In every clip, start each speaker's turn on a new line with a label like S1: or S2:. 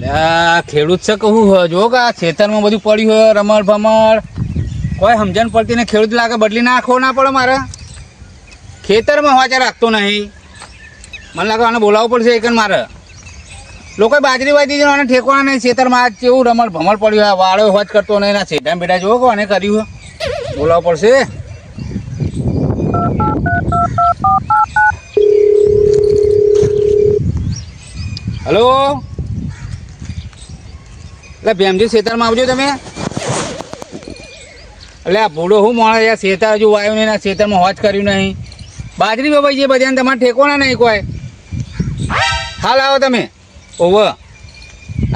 S1: ખેડૂત છે કહું હોય? જો કે આ ખેતરમાં બધું પડ્યું હોય, રમણ ભમણ. કોઈ સમજણ પડતી ને ખેડૂત લાગે બદલી નાખવો ના પડે મારે. ખેતરમાં હોચા રાખતો નહીં. મને લાગે આને બોલાવવું પડશે એક મારે. લોકો બાજરી વાજી અને ઠેકવાના નહીં. ખેતરમાં આજ કેવું રમણ ભમણ પડ્યું હોય વાળો હોજ કરતો નહીં. ના છેડા બેટા જોવો કે આને કર્યું. બોલાવવું પડશે. હલો? એટલે ભેમજી ખેતરમાં આવજો તમે. એટલે આ ભૂલો હું મળે યાર શેતર હજુ વાયું નહીં ના શેતરમાં હોજ કર્યું નહીં. બાજરી બબાઈ છે બધાને તમારે ઠેકોના નહીં કોઈ. હાલ આવો તમે. ઓવ.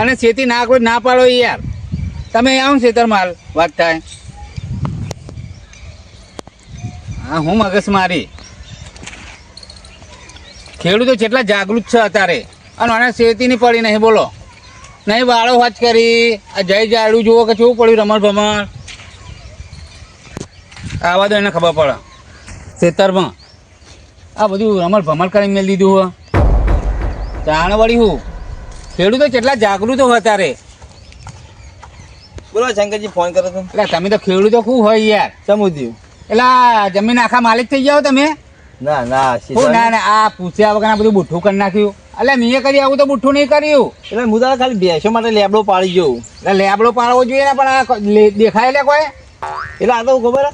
S1: અને શેતી ના કોઈ ના પાડો યાર. તમે આવો ને ખેતરમાં હાલ. વાત થાય. હા, હું મગજ મારી. ખેડૂતો જેટલા જાગૃત છે અત્યારે. અને આને શેતીની પડી નહીં, બોલો. નહીં વાળો વાત કરી. આ જય જાડું જુઓ કે કેવું પડ્યું રમણ ભમણ. આવા દો એને ખબર પડે. ખેતરમાં. આ બધું રમણ ભમણ કરી મેળ દીધું હો. જાણ વળી હું. ખેડૂતો કેટલા જાગૃત હોય અત્યારે.
S2: બોલો શંકરજી ફોન કરો તો
S1: એટલે તમે તો ખેડૂતો ખૂબ હોય યાર.
S2: સમુદ્યું
S1: એટલે જમીન આખા માલિક થઈ જાઓ તમે?
S2: ના ના
S1: ના ના આ પૂછ્યા વગર આ બધું બુઠ્ઠું કરી નાખ્યું. એટલે મેં કરી આવું તો બુઠ્ઠું નહીં કર્યું.
S2: એટલે હું તારા ખાલી બેસો માટે લેબડો પાડી જઉં.
S1: એટલે લેબડો પાડવો જોઈએ ને પણ આ દેખાય લે- કોઈ?
S2: એટલે આ તો ખબર હે?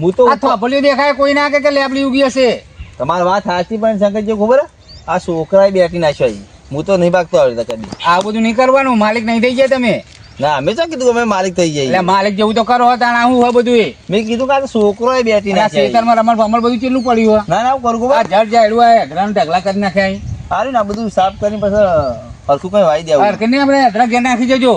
S2: હું તો
S1: આ દેખાય કોઈ ના કે કે લેબડી ઉગી હશે?
S2: તમારી વાત સાચી પણ શંકરજી ખબર આ છોકરાએ બેઠી નાખ્યો. હું તો નહીં ભાગતો આવી કદી.
S1: આ બધું નહીં કરવાનું માલિક નહીં થઈ જાય તમે.
S2: ના અમે શું કીધું અમે માલિક થઈ
S1: એટલે માલિક જેવું તો કરો તાણ આવું હોય બધું એ
S2: મેં કીધું કે છોકરો
S1: આ
S2: નાખ્યો
S1: ખેતરમાં રમણ ભમણ બધું કેટલું પડ્યું
S2: ના ના હું કરું
S1: જળ જાય હોય અધરાનું ઢગલા કરી નાખ્યા અહીં.
S2: સારું ને બધું સાફ કરીને પછી હરખું કઈ વાઈ દેવું.
S1: અરે નહીં આપણે અધરા ઘેર નાખી જજો.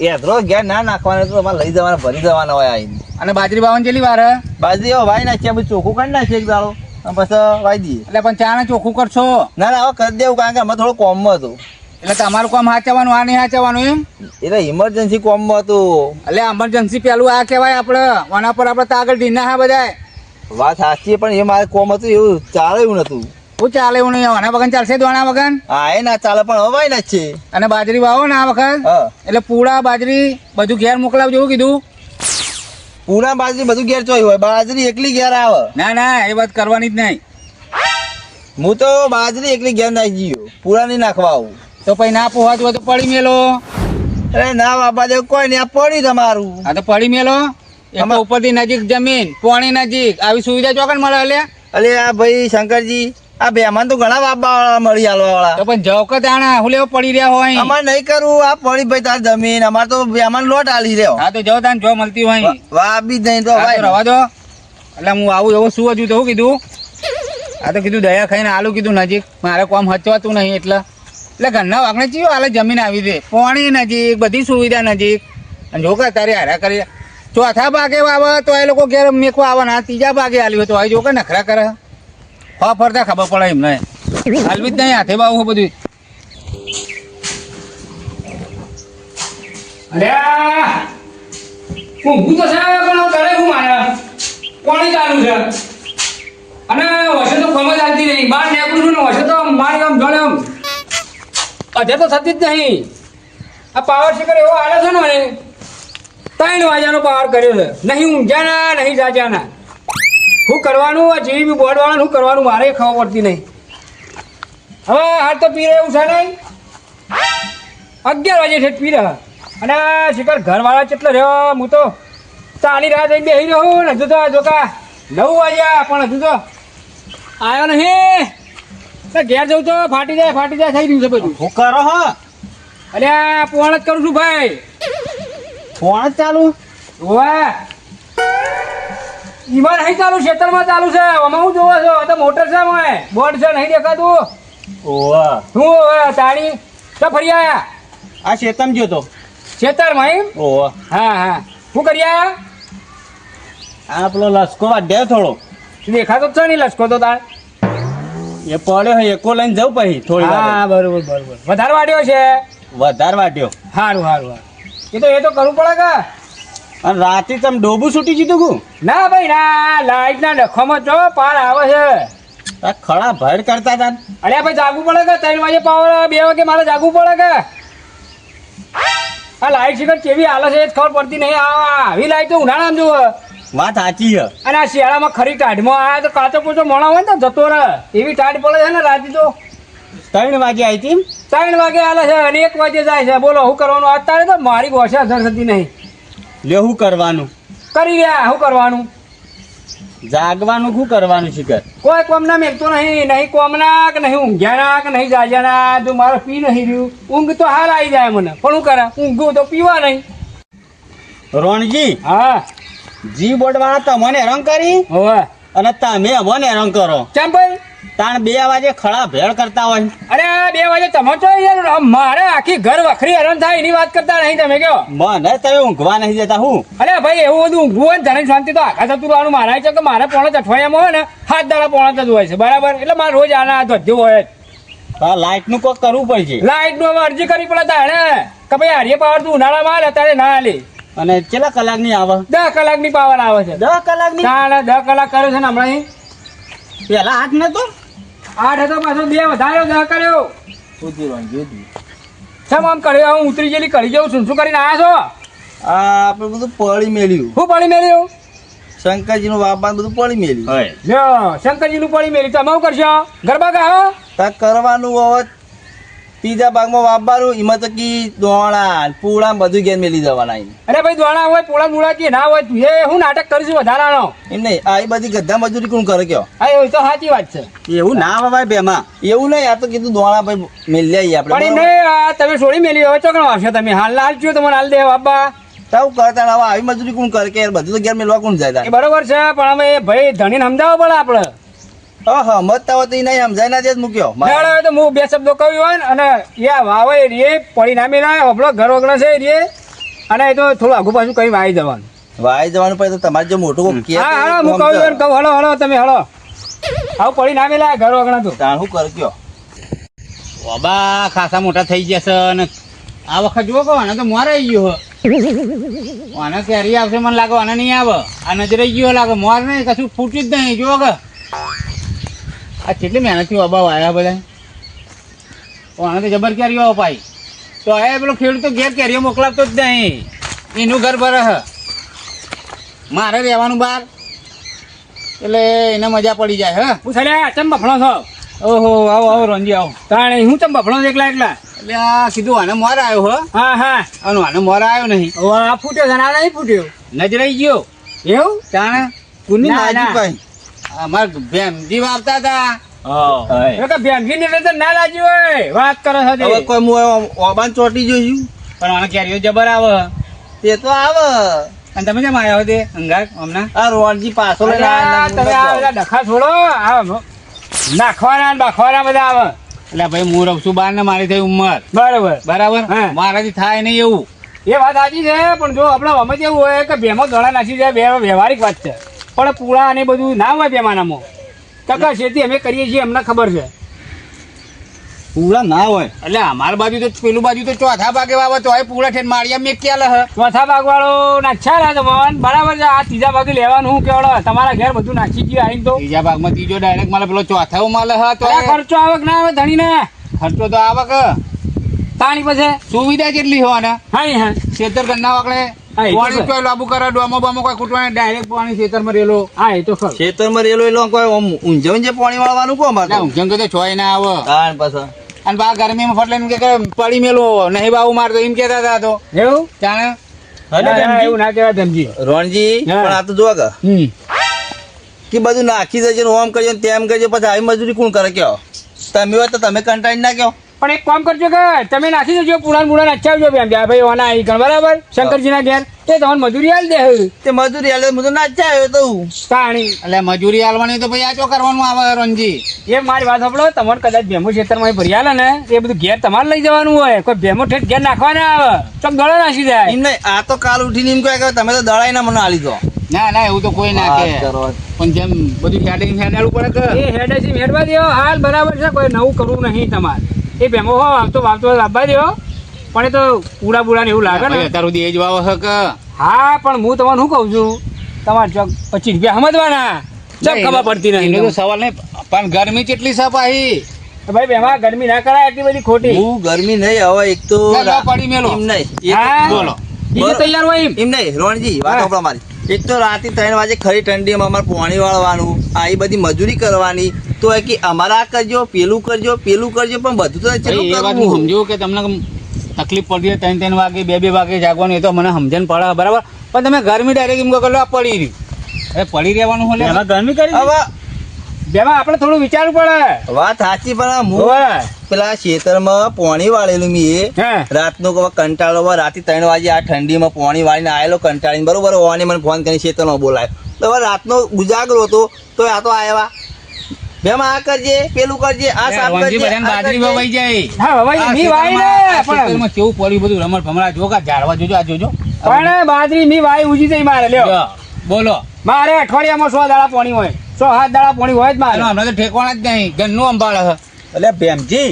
S2: એ અધરો ઘેર ના નાખવાના તો અમારે લઈ જવાના ભરી જવાના હોય આવીને
S1: અને બાજરી બાવન જેટલી વાર?
S2: બાજરી વાઈ નાખીએ બધું ચોખ્ખું કાઢી નાખીએ એક દાડો. અને પછી વાઈ દઈએ.
S1: એટલે પણ ચા ને ચોખ્ખું કરશો?
S2: ના ના હવે કરી દેવું કારણ કે અમે થોડું કોમમાં હતું.
S1: એટલે તમારું કામ હાચવાનું આ નહીં હાચવાનું એમ?
S2: એટલે ઇમરજન્સી કોમમાં હતું.
S1: એટલે એમરજન્સી પેલું આ કહેવાય આપણે. આના પર આપણે આગળ ઢીના હા બધાય.
S2: વાત સાચી પણ એ મારે કોમ હતું એવું ચાલે એવું નતું.
S1: શું ચાલે એવું નહીં આના વગર ચાલશે દોણા વગર?
S2: હા એ ના ચાલે પણ હવે ના છે.
S1: અને બાજરી વાવો ને આ વખત?
S2: હા.
S1: એટલે પૂળા બાજરી બધું ઘેર મોકલાવજો એવું કીધું?
S2: પૂળા બાજરી બધું ઘેર ચોઈ હોય. બાજરી એકલી ઘેર આવે.
S1: ના ના એ વાત કરવાની જ નહીં.
S2: હું તો બાજરી એકલી ઘેર નાખી ગયો. પૂરા નહીં નાખવા આવું.
S1: તો પછી ના પોહાતું હોય તો પડી મેલો.
S2: અરે ના બાબા દેવ કોઈ નહીં આ પડી તમારું.
S1: આ તો પડી મેલો.
S2: એમાં
S1: ઉપરથી નજીક જમીન પોણી નજીક. આવી સુવિધા ચોકન મળે અલ્યા
S2: અલે આ ભાઈ શંકરજી આ બેમાન તો ઘણા વાળા મળી આલવા વાળા.
S1: પણ જવ કે તાણા હું લેવો પડી રહ્યા હોય?
S2: અમારે નહીં કરું આ પડી ભાઈ તાર જમીન અમારે તો બેમાન લોટ આલી રહ્યો.
S1: હા તો જવ તાન જો મળતી હોય.
S2: વાહ બી નહીં તો ભાઈ.
S1: રવા દો. એટલે હું આવું એવું શું હજુ તો કીધું? આ તો કીધું દયા ખાઈને આલું કીધું નજીક. મારે કોમ હચવાતું નહીં એટલે. એટલે ઘરના વાગણે ચીયો હાલે જમીન આવી દે પાણી નજીક બધી સુવિધા નજીક. અને જો કે તારે હારા કરી ચોથા ભાગે વાવે તો એ લોકો ઘેર મેકવા આવવાના ત્રીજા ભાગે આલ્યું તો હવે જો કે નખરા કરે. ફા ફરતા ખબર પડે એમને. હાલવી જ નહીં, હાથે બાવું બધું
S3: તો છે હું અને વસે તો ખબર આવતી નહીં બહાર નીકળું છું ને તો મારી આમ જોડે આમ. તો થતી જ નહીં. આ પાવર શિકર એવો આવે છે ને ત્રણ પાવર કર્યો છે. નહીં ઊંઘ્યાના નહીં જાજ્યાના શું કરવાનું આ જીવી બોર્ડ વાળા શું કરવાનું મારે ખબર પડતી નહીં. હવે હાલ તો પી રહ્યું છે નહીં? અગિયાર વાગે છે પી રહ્યા. અને આ શિખર ઘરવાળા કેટલો રહ્યો? હું તો ચાલી રહ્યા જઈને બેસી રહ્યો ને હજુ તો જોકા નવ વાગ્યા પણ હજુ તો આવ્યો નહીં. ઘેર જવું તો ફાટી જાય ફાટી જાય થઈ રહ્યું છે બધું.
S2: હું કરો હા?
S3: અરે આ પોણ જ કરું છું ભાઈ.
S2: ફોન જ ચાલુ?
S3: વાહ ઈમાં નહીં ચાલુ ખેતરમાં ચાલુ છે. આમાં હું જોવો છો તો મોટર છે મોય બોર્ડ છે નહીં દેખાતું.
S2: ઓવા
S3: શું હવે તાણી. તો ફરી આયા.
S2: આ શેતમ ગયો તો?
S3: ખેતરમાં એમ?
S2: ઓવા
S3: હા હા. શું કરી આયા?
S2: આ પેલો લસકો વાઢ્યો થોડો.
S3: દેખાતો છે નહીં લસકો તો તાર
S2: એ પડ્યો એકો લઈને જવું પછી થોડી
S3: હા બરોબર બરોબર. વધારે વાડ્યો છે?
S2: વધારે વાઢ્યો.
S3: સારું સારું સારું એ તો એ તો કરવું પડે કે?
S2: અને રાતે તમે ડોબું છૂટી જીધું કું
S3: ના ભાઈ ના લાઈટ ના ડખોમાં જો પાર આવે છે.
S2: આ ખડા ભર કરતા હતા
S3: અરે ભાઈ જાગવું પડે કે? ત્રણ વાગે પાવર બે વાગે મારે જાગવું પડે કે? આ લાઈટ સિગર કેવી હાલે છે એ ખબર પડતી નહીં. આ આવી લાઈટ તો ઉનાળામાં જુઓ.
S2: વાત સાચી છે.
S3: અને આ શિયાળામાં ખરી ટાઢમાં આવ્યા તો કાચો કૂચો મોણા હોય ને જતો રહે. એવી ટાઢ પડે છે ને રાતે તો.
S2: ત્રણ વાગે આવી હતી
S3: ત્રણ વાગે હાલે છે અને એક વાગે જાય છે. બોલો શું કરવાનું? અત્યારે તો મારી ભાષા અસર થતી નહીં.
S2: લે શું કરવાનું?
S3: કરી રહ્યા શું કરવાનું?
S2: જાગવાનું શું કરવાનું શિખર
S3: કોઈ કોમના મેલતો નહીં નહીં કોમના કે નહીં ઊંઘ્યાના કે નહીં જાજ્યાના જો મારે પી નહીં રહ્યું. ઊંઘ તો હાલ આવી જાય મને પણ શું કરે? ઊંઘું તો પીવા નહીં.
S2: રોણજી
S3: હા.
S2: જી બોર્ડ વાળા તમને રંગ કરી?
S3: હવે.
S2: અને તમે મને રંગ કરો.
S3: કેમ ભાઈ
S2: તાણ બે વાગે ખડા ભેળ કરતા હોય.
S3: અરે બે વાગે તમે તો યાર મારે આખી ઘર વખરી હેરાન થાય એની વાત કરતા નહીં તમે કયો?
S2: મને તમે ઊંઘવા નહીં જતા હું.
S3: અરે ભાઈ એવું બધું ઊંઘવું હોય ધણી શાંતિ તો આખા થતું રહેવાનું. મારા છે કે મારે પોણા અઠવાડિયામાં હોય ને હાથ દાડા પોણા થતું હોય છે. બરાબર? એટલે મારે રોજ આના ધ્વજ્યો હોય
S2: લાઇટ લાઈટનું કોક કરવું પડશે.
S3: લાઈટનું અરજી કરી પડે તારે કે ભાઈ હારીએ પાવર તું ઉનાળામાં હાલે અત્યારે ના હાલે
S2: અને કેટલા કલાકની આવે?
S3: દસ કલાકની પાવર આવે છે.
S2: દસ
S3: કલાકની દસ કલાક કરે છે ને હમણાં.
S2: પેલા આઠ નતો?
S3: આઠ હતો પાછો બે વધાર્યો દસ કર્યો. સમ આમ કર્યો? હું ઉતરી ગયેલી કરી જવું છું. શું કરીને આવ્યા છો?
S2: આ આપણે બધું પડી મેલ્યું
S3: શું પડી મેલ્યું
S2: શંકરજી નું બાપા બધું પડી મેલ્યું
S3: લ્યો શંકરજી નું પડી મેળ્યું તમે કરશો? ગરબા ગાઓ?
S2: તા કરવાનું હવે ત્રીજા ભાગમાં વાપવાનું એમાં તો કી દોણા પૂળા બધું ઘેર મેલી જવાના એમ
S3: અરે ભાઈ દોણા હોય પોળા મૂળા કે ના હોય એ હું નાટક કરીશું વધારાનો.
S2: એમ નહીં આ બધી ગધા મજૂરી કોણ કરે કયો?
S3: હા એવું તો સાચી વાત છે.
S2: એવું ના આવે ભાઈ બેમાં. એવું નહીં આ તો કીધું દોણા ભાઈ મેલી આવીએ
S3: પણ
S2: આપણે
S3: એમને આ તમે છોડી મેલી હવે ચોકણો વાપશો તમે? હાલ હાલ છો તમને હાલ દે બાબા
S2: તાવ કરતા હવે આવી મજૂરી કોણ કરે કે બધું તો ઘેર મેલવા કોણ જાય
S3: એ બરોબર છે પણ હવે એ ભાઈ ધણીને સમજાવો પડે આપણે.
S2: હા મતતા મત હોય તો એ નહીં સમજાય ના જ મૂક્યો.
S3: મેળો તો હું બે શબ્દો કહ્યું હોય ને અને એ વાવે રે પરિણામી ના આપણો ઘર વગર છે રે અને એ તો થોડું આગુ પાછું કઈ વાઈ જવાનું.
S2: વાઈ જવાનું પછી તમારે જો મોટું કોક
S3: હા હા હું કહું છું કહું હળો હળો તમે હળો. આવું પરિણામી લાય ઘર વગર તો.
S2: તાણ શું કરે કયો?
S1: બાબા ખાસા મોટા થઈ ગયા છે અને આ વખત જુઓ કહો આને તો મોર ગયો આને કેરી આવશે મને લાગે આને નહીં આવે. આ નજરે ગયો લાગે મોર નહીં કશું ફૂટ્યું જ નહીં જુઓ કે આ કેટલી મહેનતથી બાબા વાયા બધા? આને તો જબર કેરીઓ ભાઈ. તો આ પેલો ખેડૂત તો ઘેર કેરીઓ મોકલાવતો જ નહીં. એનું ઘર ભરે હ. મારે રહેવાનું બહાર. એટલે એને મજા પડી જાય હા.
S3: હું સાલે ચમ બફણો છો?
S1: ઓહો આવો આવો રંજી આવો.
S3: તાણે હું ચમ બફણો એકલા એકલા?
S1: એટલે આ કીધું આને મોર આવ્યો હો.
S3: હા હા.
S1: અને આને મોર આવ્યો નહીં.
S3: આ ફૂટ્યો છે આ નહીં ફૂટ્યો?
S1: નજરાઈ ગયો.
S3: એવું?
S1: તાણે
S2: કુની નાજી. ભાઈ.
S1: અમાર ભેમજી વાવતા હતા
S3: કે ભેંસી ની લાજી હોય વાત કરો છે
S2: કોઈ હું ઓબાન ચોટી જોયું
S1: પણ આને કેરીઓ જબર આવે.
S2: તે તો આવે.
S1: અને તમે કેમ આવ્યા તે અંગાર હમણાં?
S2: આ રોડજી પાછો
S3: તમે આ બધા ડખા છોડો. આ નાખવાના ને બાખવાના બધા આવે.
S1: એટલે ભાઈ હું રહું બાર ને મારી થઈ ઉંમર.
S3: બરોબર.
S1: બરાબર?
S3: હા.
S1: મારાથી થાય નહીં એવું.
S3: એ વાત સાચી છે પણ જો આપણે અમે એવું હોય કે બેમાં દોડા નાખી જાય બે વ્યવહારિક વાત છે. પણ પૂળા અને બધું ના હોય બેમાનામાં. ટકા શેતી અમે કરીએ છીએ અમને ખબર છે.
S2: પૂળા ના હોય.
S1: એટલે અમારા બાજુ તો પેલું બાજુ તો ચોથા ભાગે વાવે તો પૂળા ઠેર માળિયા મેં ક્યાં લહ?
S3: ચોથા ભાગ વાળો નાખ્યા રહ્યા તમારે બરાબર છે આ ત્રીજા ભાગે લેવાનું હું કેવડો તમારા ઘેર બધું નાખી ગયું આવીને તો.
S1: ત્રીજા ભાગમાં ત્રીજો ડાયરેક્ટ મારે પેલો ચોથા માં લહ તો
S3: ખર્ચો આવક ના આવે ધણી ને
S1: ખર્ચો તો આવક.
S3: તાણી પછી?
S1: સુવિધા કેટલી હોવાના
S3: હા હા.
S1: ખેતર ગન્ના વાકડે પાણી તો લાબુ કરે ડોમો બોમો કોઈ કૂટવાને ડાયરેક્ટ પાણી ખેતરમાં રેલો
S3: હા એ તો ખરું.
S2: ખેતરમાં રેલો એલો કોઈ આમ ઊંઝે ઊંઝે પાણી વાળવાનું કો અમારે
S1: એટલે ઊંઘેમ છોય ના આવે.
S2: તાણ પાછા?
S1: અને બા ગરમીમાં ફટલે એમ કે પડી મેલો નહીં બાવું મારતો એમ કેતા હતા તો.
S3: એવું?
S1: જાણે?
S3: ના, ના, એવું ના કહેવાય ધમજી
S2: રોણજી. પણ આ તો જો કે કે બધું નાખી દેજો ઓમ કરજો તેમ કરજો પછી આવી મજૂરી કોણ કરે કયો? તમે હોય તો તમે કંટાળી ના કયો.
S3: પણ એક કામ કરજો કે તમે નાખી દેજો પુરાણ પુરાણ અચ્છા બેન. ભાઈ ઓના આવી ગણ બરાબર? શંકરજીના ઘેર. એ તમને મજૂરી આલ દે
S2: તે મજૂરી આલે હું તો ના આવ્યો તો.
S3: તાણી.
S1: એટલે મજૂરી આલવાની તો ભાઈ આ ચો કરવાનું આવે રણજી?
S3: એ મારી વાત સાંભળો તમારે કદાચ ભેમો ખેતરમાં ભરી આલે ને એ બધું ઘેર તમારે લઈ જવાનું હોય. કોઈ ભેમો ઠેઠ ઘેર નાખવાના આવે. તો ગળો નાખી જાય.
S2: એમ નહીં આ તો કાલ ઉઠીને એમ કહે કે તમે તો દળાઈ ના મને આલી દો.
S1: ના ના એવું તો કોઈ ના કે પણ જેમ બધું હેડિંગ હેડાડવું પડે કે?
S3: એ હેડે છે હેડવા દેવો હાલ બરાબર છે કોઈ નવું કરવું નહીં તમારે. એ ભેમો હો આવતો વાવતો લાવવા દેવો પણ એ તો પૂડા બુડા ને એવું લાગે ને.
S1: ભાઈ અત્યાર સુધી એ જ વાવો હક.
S3: હા પણ હું તમને શું કહું છું? તમારે ચોક પચીસ રૂપિયા સમજવાના. ચક ખબર પડતી
S1: એનો તો સવાલ નહીં પણ ગરમી કેટલી છે પાહી?
S3: ભાઈ બેમાં ગરમી ના કરાય એટલી બધી ખોટી.
S2: હું ગરમી નહીં હવે એક તો
S1: પડી મેલો.
S2: એમ નહીં.
S1: બોલો.
S3: બીજું તૈયાર હોય એમ?
S2: એમ નહીં રોણજી વાત. સાંભળો મારી. એક તો રાતે ત્રણ વાગે ખરી ઠંડીમાં અમારે પાણી વાળવાનું આ એ બધી મજૂરી કરવાની. તો એ કે અમારે આ કરજો પેલું કરજો પેલું કરજો પણ બધું તો
S1: એ વાત હું સમજુ કે તમને તકલીફ પડતી હોય ત્રણ ત્રણ વાગે બે બે વાગે જાગવાનું એ તો મને સમજણ પડે બરાબર? પણ તમે ગરમી ડાયરેક્ટ એમ કરો આ પડી રહ્યું. હવે પડી રહેવાનું હોય
S3: ગરમી કરી
S2: હવે
S3: બેમાં આપણે થોડું વિચારવું પડે.
S2: વાત સાચી પણ હું પેલા ખેતરમાં પોણી વાળેલું મી રાતનો કંટાળો રાતે ત્રણ વાગે આ ઠંડીમાં પોણી વાળીને આવેલો કંટાળીને બરોબર? ઓને મને ફોન કરીને ખેતરમાં બોલાય. તો હવે રાતનો ઉજાગરો હતો તો આ તો આવ્યા બેમાં આ કરજે પેલું કરજે આ સાફ કરજે
S1: બાજરી. વવાઈ જાય.
S3: હા હવે મી વાઈ
S1: ખેતરમાં-
S3: ને
S1: આ
S3: પણ.
S1: કેવું પડ્યું બધું? રમણ ભમરા જો ઝાડવા જોજો આ જોજો.
S3: પણ બાજરી મી વાઈ ઉજી જઈ મારે લ્યો
S1: બોલો.
S3: મારે અઠવાડિયામાં સો દાડા પોણી હોય. સો હાથ દાડા પોણી હોય જ મારે.
S1: હમણાં તો ઠેકવાના જ નહીં ઘરનું અંબાળ છે.
S4: એટલે ભેમજી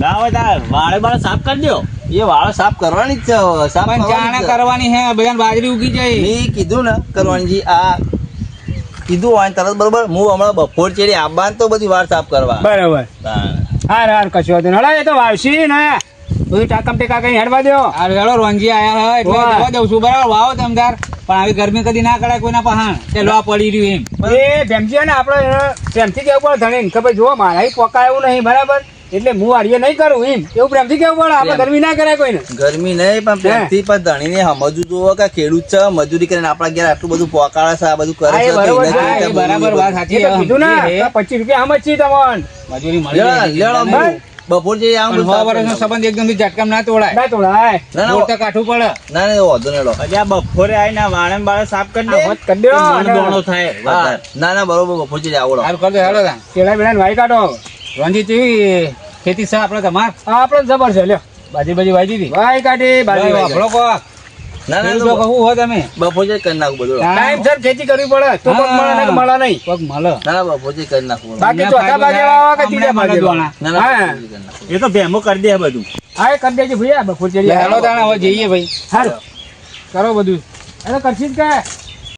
S4: ના હોય તાર વાળે વાળ સાફ કરી દો
S2: એ વાળો સાફ કરવાની જ છે સાફ
S1: પણ
S2: કરવાની
S1: ચાણા કરવાની હે બધાને બાજરી ઉગી જાય.
S2: મેં કીધું ને કરવાનજી આ કીધું હોય ને તરત બરોબર હું હમણાં બપોર ચેડી આબાન તો બધી વાર સાફ કરવા.
S3: બરાબર. હાર હાર કશું હતું હડા એ તો વાવશી ને. બધું ટાકમ ટેકા કઈ હેડવા દો
S1: આ રેડો રોંજી આયા હે એટલે જવા દઉં છું. બરાબર વાવો તમદાર પણ આવી ગરમી કદી ના કરાય કોઈના પહાણ. કે લોહા પડી રહ્યું એમ.
S3: એ ભેમજી ને આપણે પ્રેમથી કેવું પડે ધણી? કે ભાઈ જુઓ મારા પોકા એવું નહીં બરાબર? એટલે હું વાડીએ નહીં કરું એમ. એવું પ્રેમથી કેવું પડે? આપણે ગરમી ના કરાય કોઈને.
S2: ગરમી નહીં પણ પ્રેમથી પણ ધણીને સમજવું જોવો કે ખેડૂત છે મજૂરી કરીને આપણા ઘેર આટલું બધું પોકાળે છે આ બધું કરે છે તો
S3: બરોબર
S1: વાત સાચી
S3: કીધું ના પચીસ રૂપિયા સમજ છીએ તમને.
S1: મજૂરી મળી
S2: બપોર જઈએ આમ
S1: સો વર્ષનો સંબંધ એકદમથી ઝટકામ ના તોડાય.
S3: ના તોડાય.
S2: ના, ના,
S1: તો કાઠું પડે.
S2: ના ના વાંધો નહીં લો.
S4: આ બપોરે આઈ ના ને બાળે સાફ કરી દે.
S3: હોત કરી દો
S4: તો દોણો થાય
S2: ના ના બરોબર બપોર જઈએ આવડો
S1: કર દે હેડો તાન
S3: કેળા બેડા વાઈ કાઢો.
S1: રોંજી કેવી ખેતી છે આપણે તમાર?
S3: આ આપણે જબર છે લ્યો.
S1: બાજી બાજી વાઈ દીધી.
S3: વાઈ કાઢી બાજુ
S1: વાપરો કોક.
S2: ના ના તો
S1: કહું હો તમે?
S2: બપોર કરી નાખું બધું.
S3: ટાઈમ સર ખેતી કરવી પડે. તો કોક મળે ને મળે નહીં.
S1: કોક મળે.
S2: ના ના કરી નાખું.
S3: બાકી ચોથા ભાગે વાવા કે ત્રીજા ભાગે
S1: મળે
S3: વાવા?
S1: દોણા.
S2: ના ના
S3: હા.
S2: બપોર જઈએ કરી નાખું.
S4: એ તો ભેમો કરી દે બધું.
S3: હા એ કરી દેજો ભૈયા બપોર ચડી
S1: લે, હવે જઈએ ભાઈ.
S3: સારું કરો બધું. અરે કરશી જ કે?